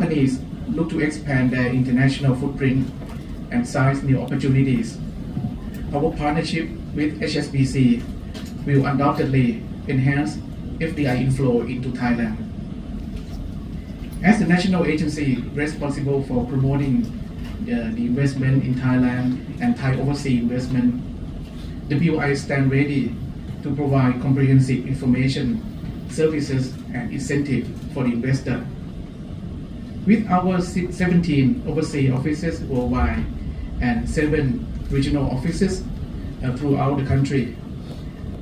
companies look to expand their international footprint and seize new opportunities. Our partnership with HSBC will undoubtedly enhance FDI inflow into Thailand. As the national agency responsible for promoting uh, the investment in Thailand and Thai overseas investment, WI stand ready to provide comprehensive information, services, and incentive for the investor. With our 17 overseas offices worldwide and 7 regional offices uh, throughout the country,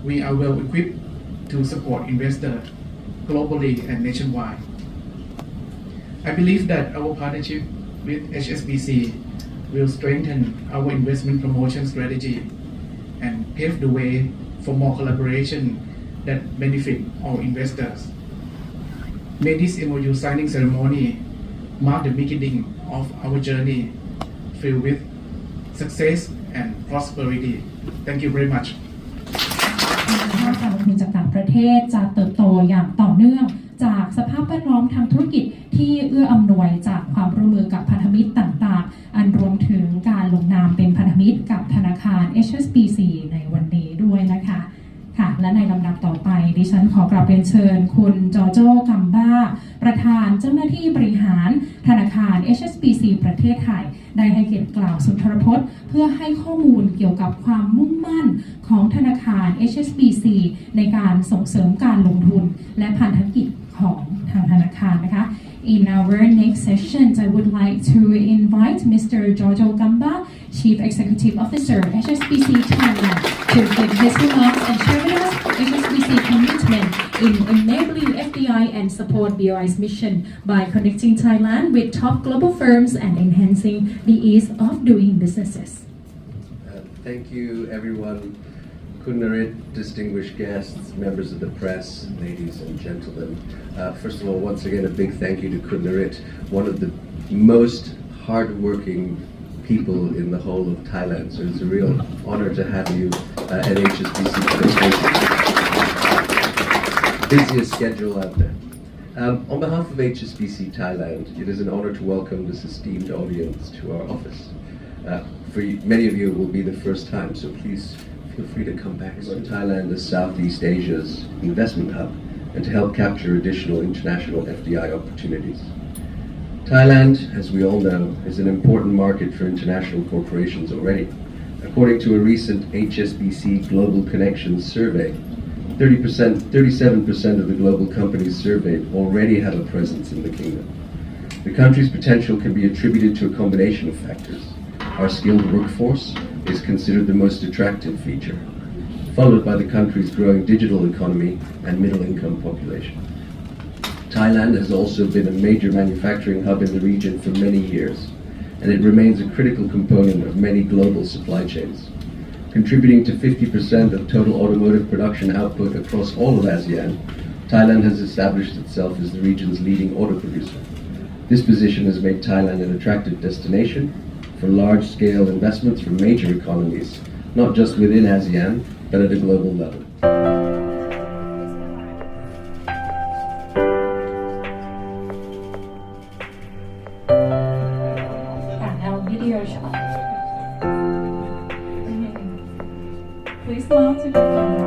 we are well equipped to support investors globally and nationwide. I believe that our partnership with HSBC will strengthen our investment promotion strategy and pave the way for more collaboration that benefit all investors. May this MOU signing ceremony mark the beginning of our journey filled with success and prosperity. Thank you very much. ถ้าการลงทุนจากต่างประเทศจะเติบโตอย่างต่อเนื่อง จากสภาพแวดล้อมทางธุรกิจที่เอื้ออำนวยจากความร่วมมือกับพันธมิตรต่างๆ อันรวมถึงการลงนามเป็นพันธมิตรกับธนาคาร HSBC ในวันนี้ด้วยนะคะ ค่ะ และในลำดับต่อไป ดิฉันขอกราบเรียนเชิญ คุณจอโจกัมบ้า ประธานเจ้าหน้าที่บริหารธนาคาร HSBC ประเทศไทย ได้ให้เกียรติกล่าวสุนทรพจน์ เพื่อให้ข้อมูลเกี่ยวกับความมุ่งมั่นของธนาคาร HSBC ในการส่งเสริมการลงทุน และพันธกิจของทางธนาคารนะคะ In our next session I would like to invite Mr. Jojo Gamba, Chief Executive Officer, HSBC Thailand, to give his remarks and share with us HSBC commitment in enabling FDI and support BOI's mission by connecting Thailand with top global firms and enhancing the ease of doing businesses. Uh, Thank you, everyone. Kunnarit, distinguished guests, members of the press, ladies and gentlemen. Uh, first of all, once again, a big thank you to Kunnarit, one of the most hardworking people in the whole of Thailand. So it's a real honor to have you uh, at HSBC. Busiest schedule out there. Um, on behalf of HSBC Thailand, it is an honor to welcome this esteemed audience to our office. Uh, for you, many of you, it will be the first time, so please feel free to come back. So Thailand is Southeast Asia's investment hub and to help capture additional international FDI opportunities. Thailand, as we all know, is an important market for international corporations already. According to a recent HSBC Global Connections survey, 30%, 37% of the global companies surveyed already have a presence in the kingdom. The country's potential can be attributed to a combination of factors. Our skilled workforce is considered the most attractive feature, followed by the country's growing digital economy and middle income population. Thailand has also been a major manufacturing hub in the region for many years, and it remains a critical component of many global supply chains. Contributing to 50% of total automotive production output across all of ASEAN, Thailand has established itself as the region's leading auto producer. This position has made Thailand an attractive destination for large scale investments from major economies, not just within ASEAN, but at a global level. Please smile to